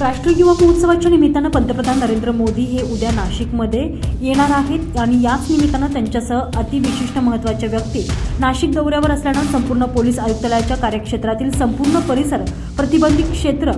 राष्ट्रीय युवक महोत्सवाच्या निमित्तानं पंतप्रधान नरेंद्र मोदी हे उद्या नाशिकमध्ये येणार आहेत. आणि याच निमित्तानं त्यांच्यासह अतिविशिष्ट महत्त्वाच्या व्यक्ती नाशिक दौऱ्यावर असल्यानं संपूर्ण पोलीस आयुक्तालयाच्या कार्यक्षेत्रातील संपूर्ण परिसर प्रतिबंधित क्षेत्र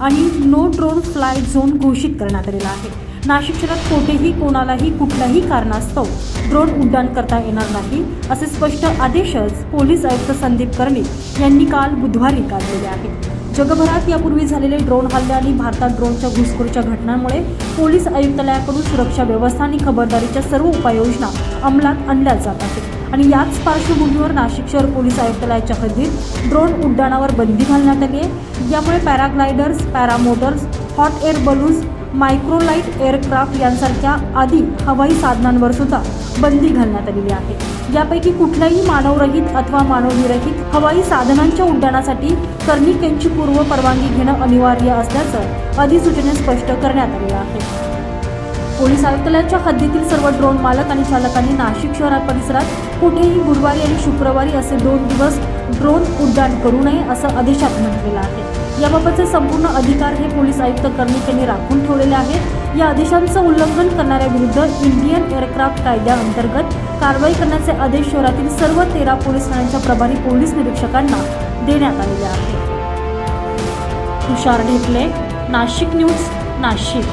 आणि नो ड्रोन फ्लाय झोन घोषित करण्यात आलेला आहे. नाशिक शहरात कोठेही कोणालाही कुठल्याही कारणास्तव ड्रोन उड्डाण करता येणार नाही असे स्पष्ट आदेशच पोलीस आयुक्त संदीप कर्णिक यांनी काल बुधवारी काढलेले आहेत. जगभरात यापूर्वी झालेले ड्रोन हल्ले आणि भारतात ड्रोनच्या घुसखोरीच्या घटनांमुळे पोलीस आयुक्तालयाकडून सुरक्षा व्यवस्था आणि खबरदारीच्या सर्व उपाययोजना अंमलात आणल्या जात आहेत. आणि याच पार्श्वभूमीवर नाशिक शहर पोलीस आयुक्तालयाच्या हद्दीत ड्रोन उड्डाणावर बंदी घालण्यात आली आहे. यामुळे paragliders paramotors hot air balloons microlight aircraft यांसारख्या आदी हवाई साधनांवर सुद्धा बंदी घालण्यात आलेली आहे. यापैकी कुठल्याही मानवरहित अथवा मानवविरहित हवाई साधनांच्या उड्डाणासाठी कर्णिक यांची पूर्व परवानगी घेणं अनिवार्य असल्याचं अधिसूचनेत स्पष्ट करण्यात आलेलं आहे. पोलीस आयुक्तालयाच्या हद्दीतील सर्व ड्रोन मालक आणि चालकांनी नाशिक शहरात परिसरात कुठेही गुरुवारी आणि शुक्रवारी असे दोन दिवस ड्रोन उड्डाण करू नये असं आदेशात म्हटलेलं आहे. याबाबतचे संपूर्ण अधिकार हे पोलीस आयुक्त कर्णिक यांनी राखून ठेवलेले आहेत. या आदेशांचं उल्लंघन करणाऱ्याविरुद्ध इंडियन एअरक्राफ्ट कायद्याअंतर्गत कारवाई करण्याचे आदेश शहरातील सर्व तेरा पोलीस ठाण्यांच्या प्रभारी पोलीस निरीक्षकांना देण्यात आलेले आहेत. तुषार ढेकले नाशिक न्यूज नाशिक.